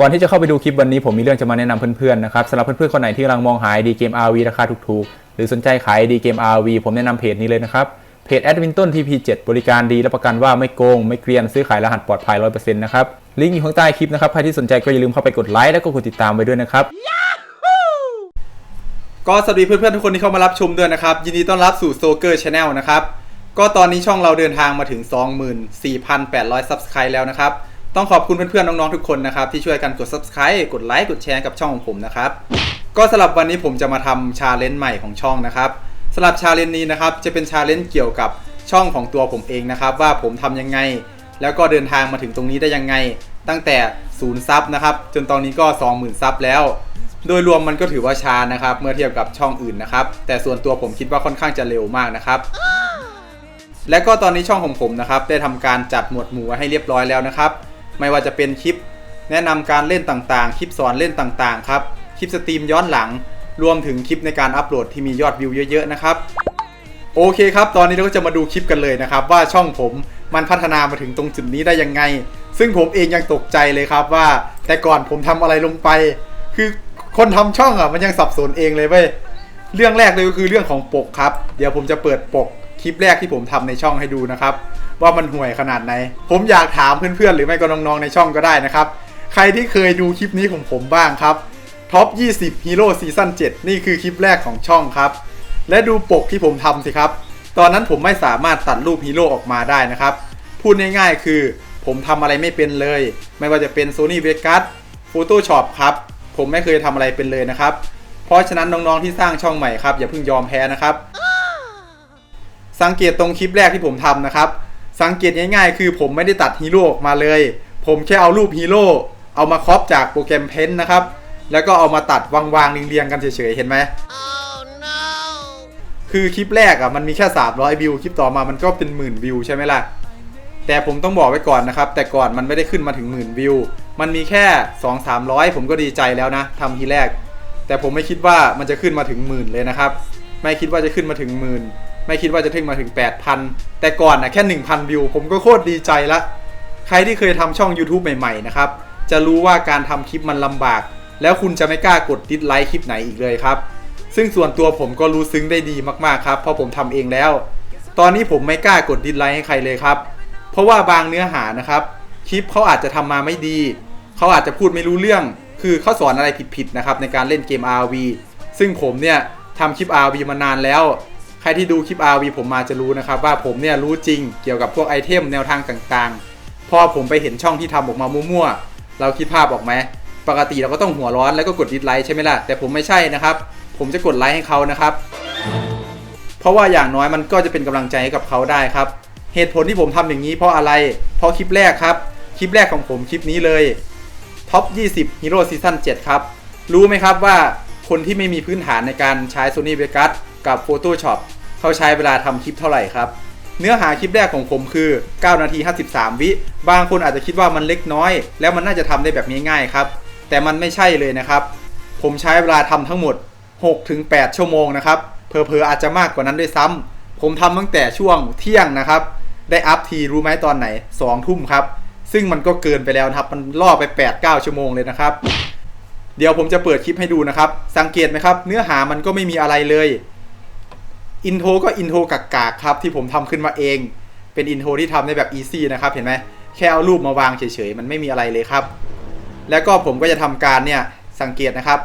ก่อนที่จะเข้าไปดูคลิปวันนี้ผมมีเรื่องจะมาแนะนำเพื่อนๆนะครับสำหรับเพื่อนๆคนไหนที่กำลังมองหาดีเกม RV ราคาถูกๆ หรือสนใจขายดีเกม RV ผมแนะนำเพจนี้เลยนะครับ เพจ a d w i n t o n TP7 บริการดีและประกันว่าไม่โกง ไม่เกลียนซื้อขายรหัสปลอดภัย 100%นะครับ ลิงก์อยู่ข้างใต้คลิปนะครับ ใครที่สนใจก็อย่าลืมเข้าไปกดไลค์แล้วก็กดติดตามไว้ด้วยนะครับ ก็สวัสดีเพื่อนๆทุกคนที่เข้ามารับชมด้วยนะครับ ยินดีต้อนรับสู่โซเกอร์ชาแนลนะครับ ก็ตอนนี้ช่องเราเดินทางมาถึง 24,800 Subscribe แล้วนะครับ ต้องขอบคุณเพื่อนๆน้องๆทุกคนนะครับที่ช่วยกันกด Subscribe กดไลค์กดแชร์กับช่องของผมนะครับก็สำหรับวันนี้ผมจะมาทำชาเลนจ์ใหม่ของช่องนะครับสำหรับชาเลนจ์นี้นะครับจะเป็นชาเลนจ์เกี่ยวกับช่องของตัวผมเองนะครับ ว่าผมทำยังไง แล้วก็เดินทางมาถึงตรงนี้ได้ยังไง ตั้งแต่ศูนย์ซับนะครับจนตอนนี้ก็ 20,000ซับแล้ว โดยรวมมันก็ถือว่าช้านะครับ เมื่อเทียบกับช่องอื่นนะครับ แต่ส่วนตัวผมคิดว่าค่อนข้างจะเร็วมากนะครับ และก็ตอนนี้ช่องของผมนะครับ ได้ทำการจัดหมวดหมู่ให้เรียบร้อยแล้วนะครับ ไม่ว่าจะเป็นคลิป แนะนำการเล่นต่างๆ คลิปสอนเล่นต่างๆ ครับ คลิปสตรีมย้อนหลัง รวมถึงคลิปในการอัปโหลดที่มียอดวิวเยอะๆนะครับ โอเคครับ ตอนนี้เราก็จะมาดูคลิปกันเลยนะครับ ว่าช่องผมมันพัฒนามาถึงตรงจุดนี้ได้ยังไง ซึ่งผมเองยังตกใจเลยครับว่า แต่ก่อนผมทำอะไรลงไป คือคนทำช่องอะมันยังสับสนเองเลยเว้ยเรื่องแรกเลยก็คือเรื่องของปกครับ เดี๋ยวผมจะเปิดปกคลิปแรกที่ผมทำในช่องให้ดูนะครับ ว่ามันห่วยขนาดไหน ผมอยากถามเพื่อนๆ หรือไม่ก็น้องๆ ในช่องก็ได้นะครับ ใครที่เคยดูคลิปนี้ของผมบ้างครับท็อป 20 Hero Season 7นี่คือคลิปแรกของช่องครับ และดูปกที่ผมทำสิครับ ตอนนั้นผมไม่สามารถตัดรูปฮีโร่ออกมาได้นะครับ พูดง่ายๆ คือผมทำอะไรไม่เป็นเลย ไม่ว่าจะเป็น Sony Vegas Photoshop ครับ ผมไม่เคยทำอะไรเป็นเลยนะครับ เพราะฉะนั้นน้องๆ ที่สร้างช่องใหม่ครับอย่าเพิ่งยอมแพ้นะครับ สังเกตตรงคลิปแรกที่ผมทำนะครับ สังเกตง่ายๆ คือผมไม่ได้ตัดฮีโร่ออกมาเลย ผมแค่เอารูปฮีโร่เอามาครอปจากโปรแกรมเพนนะครับ แล้วก็เอามาตัดวางๆเรียงๆกันเฉยๆ เห็นไหมคือคลิปแรกอะมันมีแค่ 300 วิว คลิปต่อมามันก็เป็นหมื่นวิวใช่ไหมล่ะ แต่ผมต้องบอกไว้ก่อนนะครับ แต่ก่อนมันไม่ได้ขึ้นมาถึงหมื่นวิว มันมีแค่ 2 300 ผมก็ดีใจแล้วนะทำทีแรก แต่ผมไม่คิดว่ามันจะขึ้นมาถึงหมื่นเลยนะครับ ไม่คิดว่าจะขึ้นมาถึงหมื่น ไม่คิดว่าจะถึงมาถึง 8,000 แต่ก่อนนะแค่ 1,000 วิว ผมก็โคตรดีใจละ ใครที่เคยทำช่อง YouTube ใหม่ ๆ นะครับ จะรู้ว่าการทำคลิปมันลำบาก แล้วคุณจะไม่กล้ากดดิสไลค์คลิปไหนอีกเลยครับ ซึ่งส่วนตัวผมก็รู้ซึ้งได้ดีมากๆครับ เพราะผมทำเองแล้ว ตอนนี้ผมไม่กล้ากดดิสไลค์ให้ใครเลยครับ เพราะว่าบางเนื้อหานะครับ คลิปเขาอาจจะทำมาไม่ดี เขาอาจจะพูดไม่รู้เรื่อง คือเขาสอนอะไรผิดๆนะครับในการเล่นเกม RV ซึ่งผมเนี่ยทำคลิป RV มานานแล้ว ใครที่ดูคลิป RV ผมมาจะรู้นะครับว่าผมเนี่ยรู้จริงเกี่ยวกับพวกไอเทมแนวทางต่างๆ พอผมไปเห็นช่องที่ทำออกมามั่วๆ เราคิดภาพออกไหมปกติเราก็ต้องหัวร้อนแล้วก็กดดิสไลค์ใช่ไหมล่ะ แต่ผมไม่ใช่นะครับ ผมจะกดไลค์ให้เขานะครับ เพราะว่าอย่างน้อยมันก็จะเป็นกำลังใจให้กับเขาได้ครับ เหตุผลที่ผมทำอย่างนี้เพราะอะไร เพราะคลิปแรกครับ คลิปแรกของผมคลิปนี้เลยท็อป 20 Hero Season 7 ครับ รู้ไหมครับว่าคนที่ไม่มีพื้นฐานในการใช้ Sony Vegas กับ Photoshop เขาใช้เวลาทำคลิปเท่าไหร่ครับ เนื้อหาคลิปแรกของผมคือ 9 นาที 53 วิ บางคนอาจจะคิดว่ามันเล็กน้อย แล้วมันน่าจะทำได้แบบง่ายๆครับ แต่มันไม่ใช่เลยนะครับ ผมใช้เวลาทำทั้งหมด 6-8 ชั่วโมงนะครับเพอเพอๆอาจจะมากกว่านั้นด้วยซ้ำผมทำตั้งแต่ช่วงเที่ยงนะครับ ได้อัพทีรู้ไหมตอนไหน 2 ทุ่มครับ ซึ่งมันก็เกินไปแล้วครับ มันล่อไป 8-9 ชั่วโมงเลยนะครับ เดี๋ยวผมจะเปิดคลิปให้ดูนะครับ สังเกตไหมครับ เนื้อหามันก็ไม่มีอะไรเลย อินโทรก็อินโทรกากๆครับที่ผมทำขึ้นมาเอง เป็นอินโทรที่ทำได้แบบอีซี่นะครับเห็นไหมแค่เอารูปมาวางเฉยๆมันไม่มีอะไรเลยครับ แล้วก็ผมก็จะทำการเนี่ยสังเกตนะครับ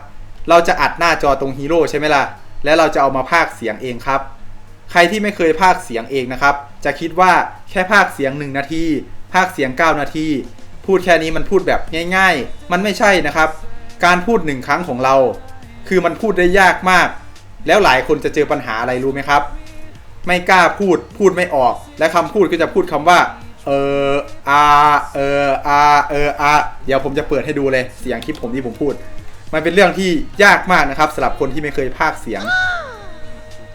เราจะอัดหน้าจอตรงฮีโร่ใช่ไหมล่ะ แล้วเราจะเอามาพากเสียงเองครับ ใครที่ไม่เคยพากเสียงเองนะครับ จะคิดว่าแค่พากเสียง 1 นาทีพากเสียง 9 นาที พูดแค่นี้มันพูดแบบง่าย ๆ มันไม่ใช่นะครับ การพูดหนึ่งครั้งของเรา คือมันพูดได้ยากมาก แล้วหลายคนจะเจอปัญหาอะไรรู้ไหมครับ ไม่กล้าพูดพูดไม่ออก และคำพูดก็จะพูดคำว่า เอออาเอออาเอออาเดี๋ยวผมจะเปิดให้ดูเลยเสียงคลิปผมที่ผมพูด มันเป็นเรื่องที่ยากมากนะครับสำหรับคนที่ไม่เคยพากเสียง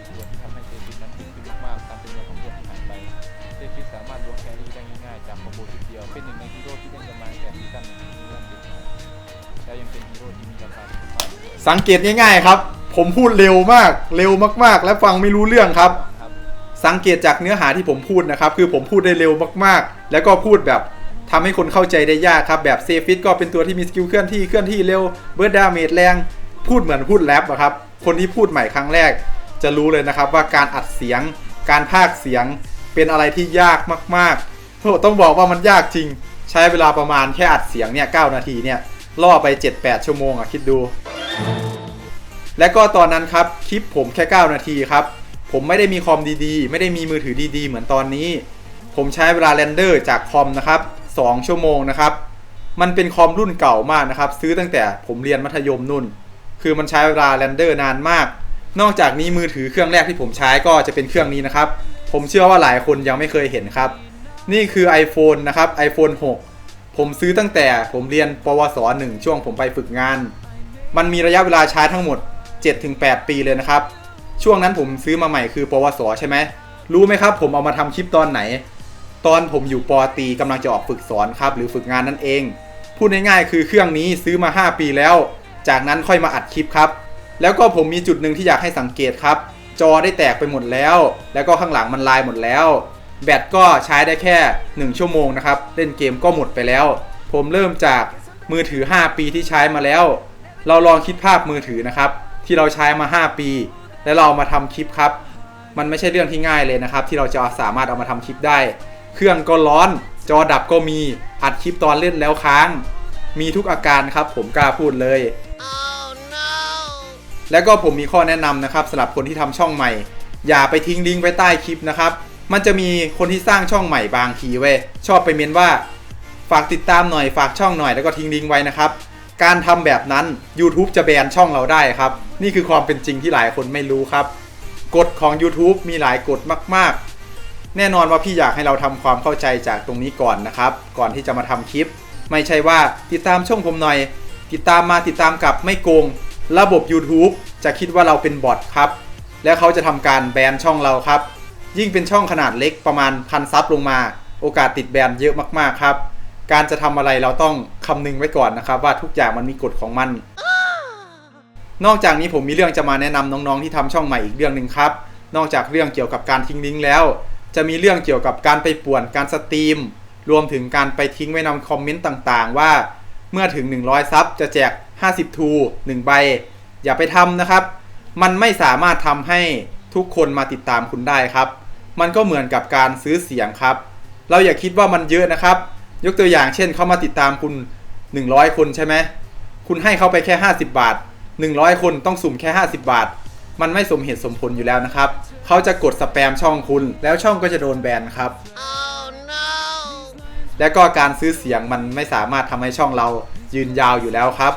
ส่วที่ทำให้เซฟิสนั้นขึ้นขึ้นมากๆตามจำนวนของเพื่อนที่หายไปเซฟิสสามารถล้วงแคระได้ง่ายจากคอมโบชุดเดียวเป็นหนึ่งในฮีโร่ที่เล่นกันมาตั้งแต่ซีซั่นหนึ่งถึงซีซั่นสิบและยังเป็นฮีโร่ที่มีราคาสูงมากด้วยสังเกตง่ายๆครับ ผมพูดเร็วมาก เร็วมากๆ และฟังไม่รู้เรื่องครับ สังเกตจากเนื้อหาที่ผมพูดนะครับ คือผมพูดได้เร็วมากๆ แล้วก็พูดแบบทำให้คนเข้าใจได้ยากครับ แบบเซฟิตก็เป็นตัวที่มีสกิลเคลื่อนที่เคลื่อนที่เร็วเบิร์ดดาเมจแรง พูดเหมือนพูดแรปอะครับ คนที่พูดใหม่ครั้งแรก จะรู้เลยนะครับว่าการอัดเสียง การพากเสียงเป็นอะไรที่ยากมากๆต้องบอกว่ามันยากจริง ใช้เวลาประมาณแค่อัดเสียงเนี่ย9นาทีเนี่ยล่อไป 7-8 ชั่วโมงอะคิดดู และก็ตอนนั้นครับคลิปผมแค่ 9 นาทีครับผมไม่ได้มีคอมดีๆ ไม่ได้มีมือถือดีๆ เหมือนตอนนี้ ผมใช้เวลาเรนเดอร์จากคอมนะครับ2ชั่วโมงนะครับมันเป็นคอมรุ่นเก่ามากนะครับซื้อตั้งแต่ผมเรียนมัธยมนุ่น คือมันใช้เวลาเรนเดอร์นานมาก นอกจากนี้มือถือเครื่องแรกที่ผมใช้ก็จะเป็นเครื่องนี้นะครับผมเชื่อว่าหลายคนยังไม่เคยเห็นครับ นี่คือ iPhone นะครับ iPhone 6 ผมซื้อตั้งแต่ผมเรียนปวส 1 ช่วงผมไปฝึกงาน มันมีระยะเวลาใช้ทั้งหมด 7-8 ปีเลยนะครับ ช่วงนั้นผมซื้อมาใหม่คือปวสใช่ไหมรู้ไหมครับ ผมเอามาทำคลิปตอนไหน ตอนผมอยู่ปอตีกำลังจะออกฝึกสอนครับ หรือฝึกงานนั่นเอง พูดง่ายๆคือเครื่องนี้ซื้อมา 5 ปีแล้ว จากนั้นค่อยมาอัดคลิปครับ แล้วก็ผมมีจุดหนึ่งที่อยากให้สังเกตครับ จอได้แตกไปหมดแล้ว แล้วก็ข้างหลังมันลายหมดแล้ว แบตก็ใช้ได้แค่ 1 ชั่วโมงนะครับ เล่นเกมก็หมดไปแล้ว ผมเริ่มจากมือถือ 5 ปีที่ใช้มาแล้ว เราลองคิดภาพมือถือนะครับ ที่เราใช้มา 5 ปี แล้วเราเอามาทำคลิปครับ มันไม่ใช่เรื่องที่ง่ายเลยนะครับ ที่เราจะสามารถเอามาทำคลิปได้ เครื่องก็ร้อน จอดับก็มีอัดคลิปตอนเล่นแล้วค้าง มีทุกอาการครับ ผมกล้าพูดเลยแล้วก็ผมมีข้อแนะนำนะครับสำหรับคนที่ทำช่องใหม่ อย่าไปทิ้งลิงก์ไว้ใต้คลิปนะครับมันจะมีคนที่สร้างช่องใหม่บางทีเว้ยชอบไปเมนว่า ฝากติดตามหน่อยฝากช่องหน่อยแล้วก็ทิ้งลิงก์ไว้นะครับ การทำแบบนั้น YouTube จะแบนช่องเราได้ครับ นี่คือความเป็นจริงที่หลายคนไม่รู้ครับ กฎของ YouTube มีหลายกฎมาก ๆ แน่นอนว่าพี่อยากให้เราทำความเข้าใจจากตรงนี้ก่อนนะครับ ก่อนที่จะมาทำคลิป ไม่ใช่ว่าติดตามช่องผมหน่อย ติดตามมาติดตามกลับไม่โกง ระบบ YouTube จะคิดว่าเราเป็นบอทครับ แล้วเขาจะทำการแบนช่องเราครับ ยิ่งเป็นช่องขนาดเล็กประมาณพันซับลงมา โอกาสติดแบนเยอะมากๆครับ การจะทำอะไรเราต้องคำนึงไว้ก่อนนะครับ ว่าทุกอย่างมันมีกฎของมัน นอกจากนี้ผมมีเรื่องจะมาแนะนำน้องๆที่ทำช่องใหม่อีกเรื่องหนึ่งครับ นอกจากเรื่องเกี่ยวกับการทิ้งลิงก์แล้ว จะมีเรื่องเกี่ยวกับการไปป่วนการสตรีม รวมถึงการไปทิ้งไว้นำคอมเมนต์ต่างๆ ว่า เมื่อถึง 100 ซับจะแจก 50 ทู1ใบ อย่าไปทำนะครับ มันไม่สามารถทำให้ทุกคนมาติดตามคุณได้ครับ มันก็เหมือนกับการซื้อเสียงครับ เราอย่าคิดว่ามันเยอะนะครับ ยกตัวอย่างเช่นเขามาติดตามคุณ 100 คนใช่ไหมคุณให้เขาไปแค่ 50 บาท 100 คนต้องสุ่มแค่ 50 บาท มันไม่สมเหตุสมผลอยู่แล้วนะครับ เขาจะกดสแปมช่องคุณ แล้วช่องก็จะโดนแบนครับและก็การซื้อเสียงมันไม่สามารถทำให้ช่องเรายืนยาวอยู่แล้วครับ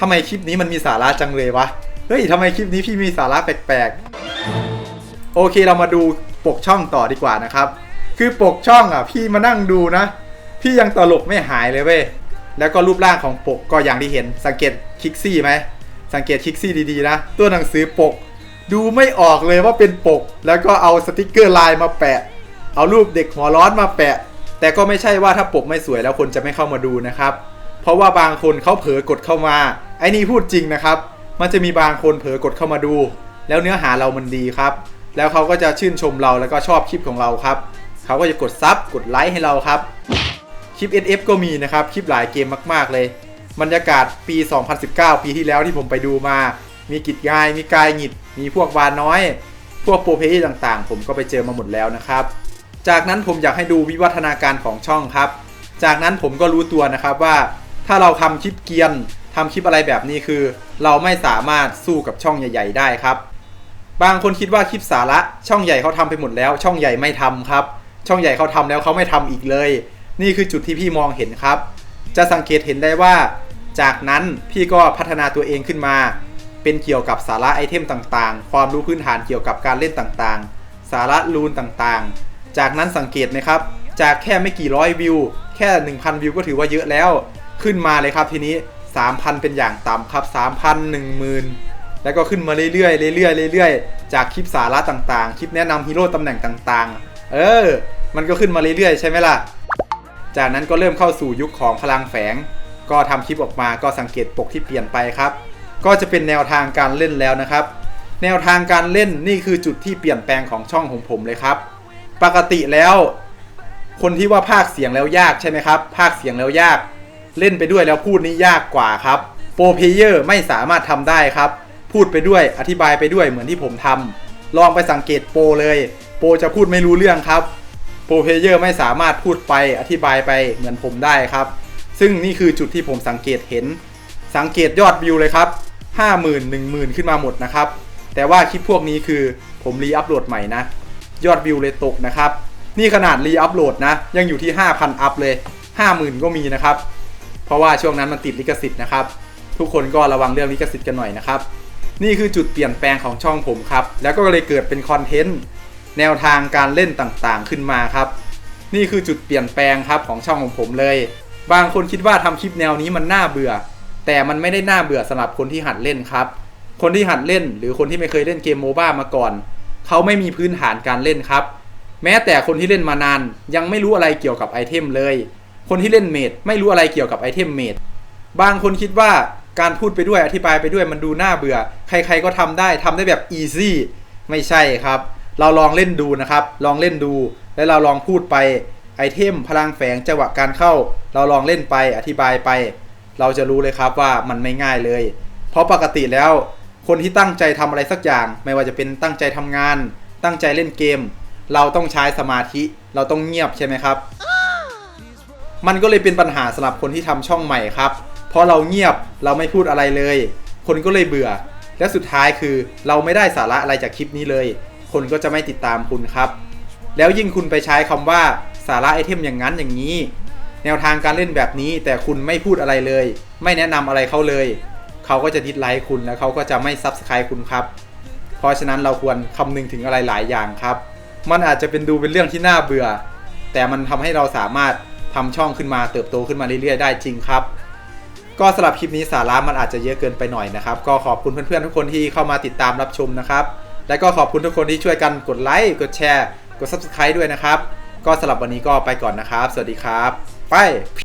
ทำไมคลิปนี้มันมีสาระจังเลยวะ เฮ้ยทำไมคลิปนี้พี่มีสาระแปลกๆ โอเคเรามาดูปกช่องต่อดีกว่านะครับ คือปกช่องอะพี่มานั่งดูนะ พี่ยังตลกไม่หายเลยเว้ย แล้วก็รูปร่างของปกก็อย่างที่เห็น สังเกตคิกซี่ไหม สังเกตคิกซี่ดีๆนะ ตัวหนังสือปก ดูไม่ออกเลยว่าเป็นปก แล้วก็เอาสติกเกอร์ลายมาแปะ เอารูปเด็กหัวร้อนมาแปะ แต่ก็ไม่ใช่ว่าถ้าปกไม่สวยแล้วคนจะไม่เข้ามาดูนะครับ เพราะว่าบางคนเขาเผลอกดเข้ามา ไอ้นี่พูดจริงนะครับ มันจะมีบางคนเผลอกดเข้ามาดู แล้วเนื้อหาเรามันดีครับ แล้วเขาก็จะชื่นชมเราแล้วก็ชอบคลิปของเราครับ เขาก็จะกดซับกดไลค์ให้เราครับ คลิป SF ก็มีนะครับ คลิปหลายเกมมาก ๆ เลย บรรยากาศปี 2019 ปีที่แล้วที่ผมไปดูมา มีกิจงาย มีกายหงิด มีพวกวานน้อย พวกโปรเพย์ต่างๆ ผมก็ไปเจอมาหมดแล้วนะครับ จากนั้นผมอยากให้ดูวิวัฒนาการของช่องครับ จากนั้นผมก็รู้ตัวนะครับว่า ถ้าเราทำคลิปเกียนทำคลิปอะไรแบบนี้คือ เราไม่สามารถสู้กับช่องใหญ่ ๆ ได้ครับ บางคนคิดว่าคลิปสาระช่องใหญ่เขาทำไปหมดแล้ว ช่องใหญ่ไม่ทำครับ ช่องใหญ่เขาทำแล้วเขาไม่ทำอีกเลย นี่คือจุดที่พี่มองเห็นครับ จะสังเกตเห็นได้ว่า จากนั้นพี่ก็พัฒนาตัวเองขึ้นมา เป็นเกี่ยวกับสาระไอเทมต่างๆ ความรู้พื้นฐานเกี่ยวกับการเล่นต่างๆ สาระลูนต่างๆ จากนั้นสังเกตไหมครับ จากแค่ไม่กี่ร้อยวิว แค่ 1,000 วิวก็ถือว่าเยอะแล้ว ขึ้นมาเลยครับทีนี้ 3,000 เป็นอย่างต่ำครับ 3,000 10,000แล้วก็ขึ้นมาเรื่อยๆ เรื่อยๆ เรื่อยๆ จากคลิปสาระต่างๆ คลิปแนะนำฮีโร่ตำแหน่งต่างๆ เออ มันก็ขึ้นมาเรื่อยๆ ใช่ไหมล่ะ จากนั้นก็เริ่มเข้าสู่ยุคของพลังแฝง ก็ทำคลิปออกมาก็สังเกตปกที่เปลี่ยนไปครับ ก็จะเป็นแนวทางการเล่นแล้วนะครับ แนวทางการเล่นนี่คือจุดที่เปลี่ยนแปลงของช่องของผมเลยครับ ปกติแล้ว คนที่ว่าภาคเสียงแล้วยากใช่ไหมครับภาคเสียงแล้วยาก เล่นไปด้วยแล้วพูดนี่ยากกว่าครับโปรเพเยอร์ไม่สามารถทำได้ครับ พูดไปด้วยอธิบายไปด้วยเหมือนที่ผมทำลองไปสังเกตโปรเลย โปรจะพูดไม่รู้เรื่องครับ รเพเยอร์ไม่สามารถพูดไปอธิบายไปเหมือนผมได้ครับ ซึ่งนี่คือจุดที่ผมสังเกตเห็น สังเกตยอดวิวเลยครับ 50,000 10,000 ขึ้นมาหมดนะครับ แต่ว่าคลิปพวกนี้คือผมรีอัพโหลดใหม่นะ ยอดวิวเลยตกนะครับ นี่ขนาดรีอัพโหลดนะ ยังอยู่ที่ 5,000 อัพเลย 50,000 ก็มีนะครับ เพราะว่าช่วงนั้นมันติดลิขสิทธิ์นะครับ ทุกคนก็ระวังเรื่องลิขสิทธิ์กันหน่อยนะครับ นี่คือจุดเปลี่ยนแปลงของช่องผมครับ แล้วก็เลยเกิดเป็นคอนเทนต์ แนวทางการเล่นต่างๆ ขึ้นมาครับ นี่คือจุดเปลี่ยนแปลงครับของช่องของผมเลย บางคนคิดว่าทำคลิปแนวนี้มันน่าเบื่อ แต่มันไม่ได้น่าเบื่อสำหรับคนที่หัดเล่นครับ คนที่หัดเล่น หรือคนที่ไม่เคยเล่นเกมโมบ้ามาก่อน เขาไม่มีพื้นฐานการเล่นครับ แม้แต่คนที่เล่นมานานยังไม่รู้อะไรเกี่ยวกับไอเทมเลย คนที่เล่นเมดไม่รู้อะไรเกี่ยวกับไอเทมเมดบางคนคิดว่าการพูดไปด้วยอธิบายไปด้วยมันดูน่าเบื่อ ใครๆก็ทำได้ทำได้แบบอีซี่ไม่ใช่ครับ เราลองเล่นดูนะครับ ลองเล่นดู แล้วเราลองพูดไปไอเทมพลังแฝงจังหวะการเข้า เราลองเล่นไปอธิบายไป เราจะรู้เลยครับว่ามันไม่ง่ายเลย เพราะปกติแล้ว คนที่ตั้งใจทำอะไรสักอย่าง ไม่ว่าจะเป็นตั้งใจทำงาน ตั้งใจเล่นเกม เราต้องใช้สมาธิ เราต้องเงียบใช่ไหมครับ มันก็เลยเป็นปัญหาสำหรับคนที่ทำช่องใหม่ครับ เพราะเราเงียบเราไม่พูดอะไรเลย คนก็เลยเบื่อ และสุดท้ายคือเราไม่ได้สาระอะไรจากคลิปนี้เลย คนก็จะไม่ติดตามคุณครับ แล้วยิ่งคุณไปใช้คำว่าสาระไอเทมอย่างนั้นอย่างนี้ แนวทางการเล่นแบบนี้แต่คุณไม่พูดอะไรเลย ไม่แนะนำอะไรเขาเลย เขาก็จะดิสไลค์คุณแล้วเขาก็จะไม่ซับสไครต์คุณครับ เพราะฉะนั้นเราควรคำนึงถึงอะไรหลายอย่างครับ มันอาจจะเป็นดูเป็นเรื่องที่น่าเบื่อ แต่มันทำให้เราสามารถทำช่องขึ้นมาเติบโตขึ้นมาเรื่อยๆได้จริงครับก็สำหรับคลิปนี้สาระมันอาจจะเยอะเกินไปหน่อยนะครับ ก็ขอบคุณเพื่อนๆทุกคนที่เข้ามาติดตามรับชมนะครับ และก็ขอบคุณทุกคนที่ช่วยกันกดไลค์ กดแชร์ กด Subscribe ด้วยนะครับ ก็สำหรับวันนี้ก็ไปก่อนนะครับ สวัสดีครับ ไป